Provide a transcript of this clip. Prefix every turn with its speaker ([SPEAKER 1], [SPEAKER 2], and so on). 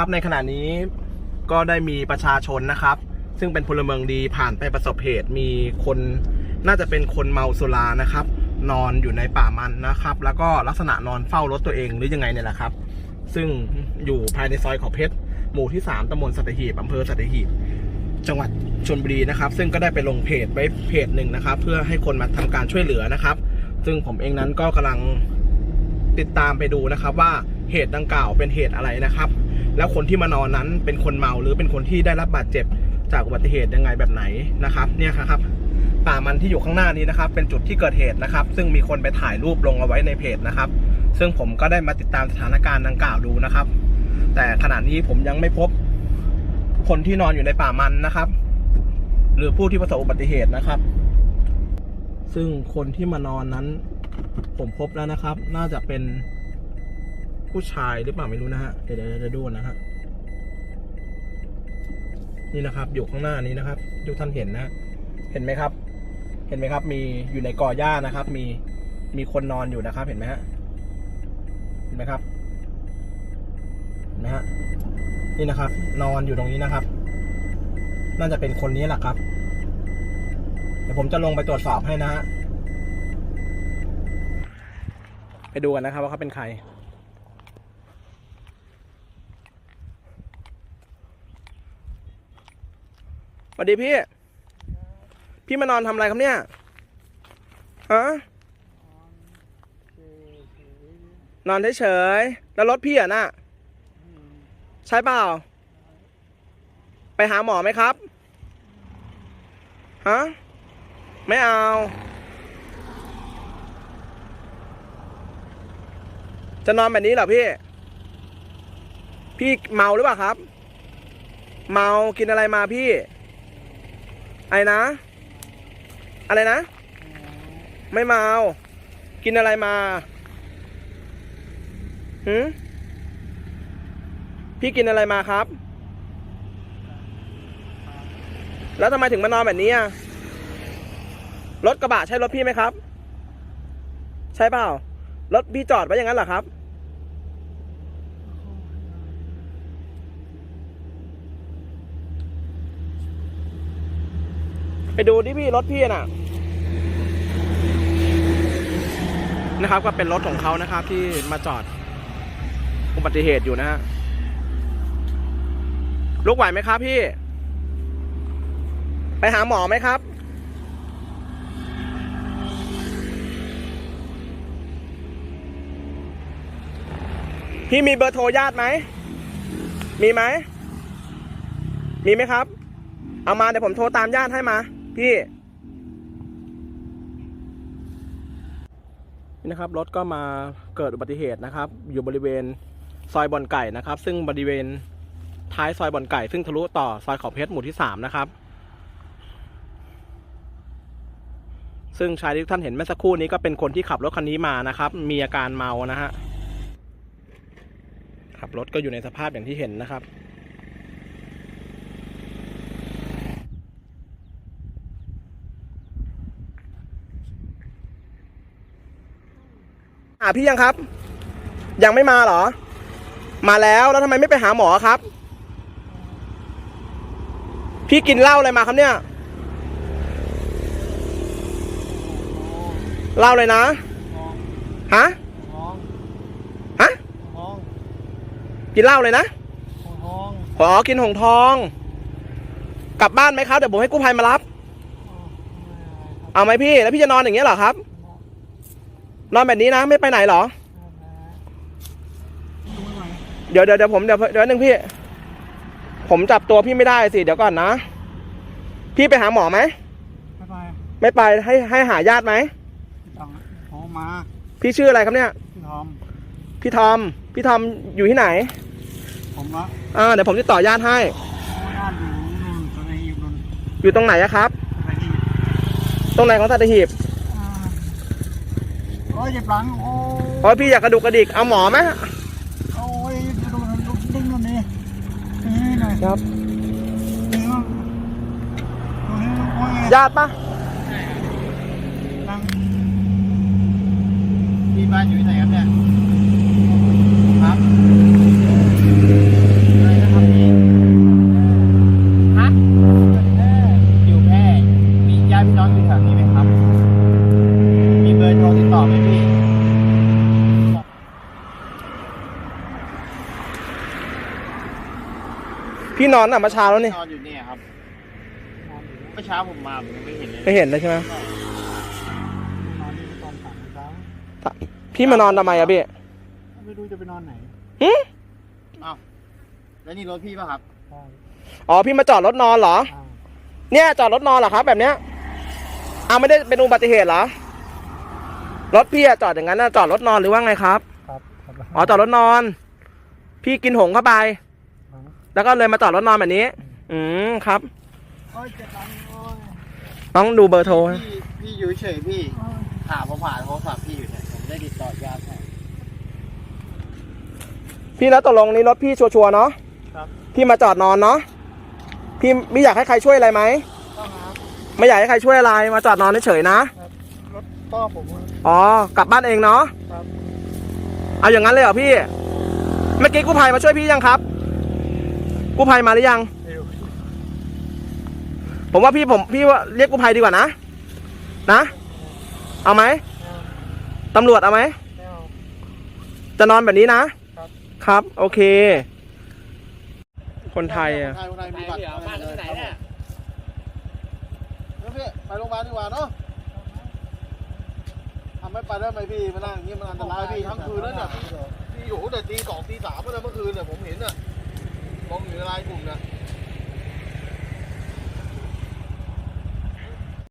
[SPEAKER 1] ครับในขณะนี้ก็ได้มีประชาชนนะครับ ซึ่งเป็นพลเมืองดีผ่านไปประสบเหตุมีคนน่าจะเป็นคนเมาสุรานะครับ นอนอยู่ในป่ามันนะครับ แล้วก็ลักษณะนอนเฝ้ารถตัวเองหรือยังไงเนี่ยแหละครับ ซึ่งอยู่ภายในซอยเขาเพชรหมู่ที่ 3ตำบลสัตหีบอำเภอสัตหีบจังหวัดชลบุรีนะครับ ซึ่งก็ได้ไปลงเพจไว้เพจหนึ่งนะครับ เพื่อให้คนมาทำการช่วยเหลือนะครับ ซึ่งผมเองนั้นก็กำลังติดตามไปดูนะครับว่าเหตุดังกล่าวเป็นเหตุอะไรนะครับ แล้วคนที่มานอนนั้นเป็นคนเมาหรือเป็นคนที่ได้รับบาดเจ็บจากอุบัติเหตุยังไงแบบไหนนะครับเนี่ยครับป่ามันที่อยู่ข้างหน้านี้นะครับ เป็นจุดที่เกิดเหตุนะครับ ซึ่งมีคนไปถ่ายรูปลงเอาไว้ในเพจนะครับ ซึ่งผมก็ได้มาติดตามสถานการณ์ดังกล่าวดูนะครับ แต่ขณะนี้ผมยังไม่พบคนที่นอนอยู่ในป่ามันนะครับ หรือผู้ที่ประสบอุบัติเหตุนะครับ ซึ่งคนที่มานอนนั้น ผมพบแล้วนะครับ น่าจะเป็น ผู้ชายหรือเปล่าไม่รู้นะฮะเดี๋ยวเดี๋ยวเดี๋ยวดูนะฮะ นี่นะครับ อยู่ข้างหน้านี้นะครับทุกท่านเห็นนะ เห็นไหมครับ เห็นไหมครับ มีอยู่ในกอหญ้านะครับ มีมีคนนอนอยู่นะครับ เห็นไหมฮะ เห็นไหมครับ เห็นไหมฮะ นี่นะครับ นอนอยู่ตรงนี้นะครับ น่าจะเป็นคนนี้แหละครับ เดี๋ยวผมจะลงไปตรวจสอบให้นะฮะ ไปดูกันนะครับว่าเขาเป็นใคร สวัสดีพี่ พี่มานอนทำอะไรครับเนี่ย ฮะ นอนเฉยๆ แล้วรถพี่อะน่ะ ใช่เปล่า ไปหาหมอไหมครับ ฮะ ไม่เอา จะนอนแบบนี้เหรอพี่ พี่เมาหรือเปล่าครับ เมา กินอะไรมาพี่ อะไรนะ อะไรนะ ไม่เมา กินอะไรมาหืมพี่กินอะไรมาครับ แล้วทำไมถึงมานอนแบบนี้อะ รถกระบะใช่รถพี่ไหมครับ ใช่เปล่า รถพี่จอดไว้อย่างนั้นเหรอครับ ไปดูดิพี่รถพี่น่ะ นะครับ ก็เป็นรถของเขานะครับ ที่มาจอดอุบัติเหตุอยู่นะฮะลุกไหวไหมครับพี่ ไปหาหมอไหมครับพี่มีเบอร์โทรญาติไหม มีไหม มีไหมครับ เอามาเดี๋ยวผมโทรตามญาติให้มา พี่นี่นะครับรถก็มาเกิดอุบัติเหตุนะครับ อยู่บริเวณซอยบอนไก่นะครับ ซึ่งบริเวณท้ายซอยบอนไก่ ซึ่งทะลุต่อซอยเขาเพชรหมู่ที่สามนะครับ ซึ่งชายที่ทุกท่านเห็นเมื่อสักครู่นี้ก็เป็นคนที่ขับรถคันนี้มานะครับ มีอาการเมานะฮะขับรถก็อยู่ในสภาพอย่างที่เห็นนะครับ หาพี่ยังครับ ยังไม่มาเหรอ มาแล้วแล้วทำไมไม่ไปหาหมอครับ พี่กินเหล้าอะไรมาครับเนี่ยเหล้าเลยนะฮะฮะกินเหล้าเลยนะ
[SPEAKER 2] ท้อง
[SPEAKER 1] ขอกินหงทอง กลับบ้านไหมครับเดี๋ยวผมให้กู้ภัยมารับ เอาไหมพี่แล้วพี่จะนอนอย่างเงี้ยเหรอครับ นอนแบบนี้นะไม่ไปไหนเหรอ เดี๋ยวเดี๋ยวเดี๋ยวผมเดี๋ยวเดี๋ยวหนึ่งพี่ ผมจับตัวพี่ไม่ได้สิเดี๋ยวก่อนนะ พี่ไปหาหมอไหม
[SPEAKER 2] ไม่ไป
[SPEAKER 1] ไม่ไปให้ให้หาญาติไหม
[SPEAKER 2] ต้องโทรมา
[SPEAKER 1] พี่ชื่ออะไรครับเนี่ย
[SPEAKER 2] พี่ทอม
[SPEAKER 1] พี่ทอมพี่ทอมอยู่ที่ไหน
[SPEAKER 2] ผมละ
[SPEAKER 1] อ่าเดี๋ยวผมติดต่อญาติให้
[SPEAKER 2] ญาติอยู่นู่นตะนีนู่น
[SPEAKER 1] อยู่ตรงไหนอะครับ
[SPEAKER 2] ตะนี
[SPEAKER 1] ตรงไหนของสัตหีบ
[SPEAKER 2] อ่าโอ้ ยเจ็บหลัง โอ้
[SPEAKER 1] โอ้ยพี่อยากกระดูกกระดิก เอาหมอไหม
[SPEAKER 2] โอ้ยดูดูดึงตรงนี้นี่หน่อย
[SPEAKER 1] ครับ
[SPEAKER 2] ดึงตรงนี้โอ้ย
[SPEAKER 1] ญาติปะ
[SPEAKER 2] นั่งพี่บ้านอยู่ที่ไหนครับเนี่ยครับ่อไหม
[SPEAKER 1] พี่พี่นอนอะมาเช้าแล้วนี่
[SPEAKER 3] นอนอยู่เนี่ยครับเมื่อเช้าผมมาผมไม่เห็นเลย
[SPEAKER 1] ไม่เห็นเลยใช่ไหม
[SPEAKER 2] นอนอยู่ตอนสามเช้า
[SPEAKER 1] พี่มานอนทำไมอะพี่
[SPEAKER 2] ไม่รู้จะไปนอนไหน
[SPEAKER 1] หึ
[SPEAKER 3] อ้าวแล้วนี่รถพี่ป่ะครับ
[SPEAKER 1] อ๋อพี่มาจอดรถนอนเหรอเนี่ยจอดรถนอนเหรอครับ แบบเนี้ยเอาไม่ได้เป็นอุบัติเหตุเหรอ รถพี่อะจอดอย่างนั้นนะจอดรถนอนหรือว่าไงครับ
[SPEAKER 2] ครับ ครับ
[SPEAKER 1] อ๋อจอดรถนอน พี่กินหงเข้าไป แล้วก็เลยมาจอดรถนอนแบบนี้ อืมครับ
[SPEAKER 2] โอ้ยเจ็บหลังโอ้ย
[SPEAKER 1] ต้องดูเบอร์โทร
[SPEAKER 3] พี่พี่อยู่เฉยๆพี่
[SPEAKER 2] โอ้ย
[SPEAKER 3] ถามผมผ่านโทรศัพท์พี่อยู่เนี่ยผมได้ติดต่อญาติให้
[SPEAKER 1] พี่แล้วตกลงนี้รถพี่ชัวร์ๆเนาะ
[SPEAKER 2] ครับ
[SPEAKER 1] พี่มาจอดนอนเนาะพี่ไม่อยากให้ใครช่วยอะไรไหม
[SPEAKER 2] ต้องหา
[SPEAKER 1] ไม่อยากให้ใครช่วยอะไรมาจอดนอนเฉยๆนะ
[SPEAKER 2] รถต้อผม อะ
[SPEAKER 1] อ๋อกลับบ้านเองเนาะ
[SPEAKER 2] ครับ
[SPEAKER 1] เอาอย่างนั้นเลยเหรอพี่ เมื่อกี้กู้ภัยมาช่วยพี่ยังครับ กู้ภัยมาหรือยัง
[SPEAKER 2] เร็ว
[SPEAKER 1] ผมว่าพี่ผมพี่ว่าเรียกกู้ภัยดีกว่านะ นะ เอาไหม
[SPEAKER 2] ไม่เอา
[SPEAKER 1] ตำรวจเอาไหม
[SPEAKER 2] ไม่เอา
[SPEAKER 1] จะนอนแบบนี้นะ
[SPEAKER 2] ครับ
[SPEAKER 1] ครับ โอเค คนไทยอะ
[SPEAKER 3] คนไทยคนไทยมีบัตรบ้านที่ไหนเนี่ยพี่ไปโรงพยาบาลดีกว่าเนาะทำ ไม่ไปได้ไหมพี่มานั่งอย่างนี้มันอันตรายพี่ทั้งคืนแล้วเนี่ยพี่โอ้โหแต่ตีสองตีสามแล้วเมื่อคืนเนี่ยผมเห็นเนี่ยมองอยู่ในไลน์กลุ่มเนี่ย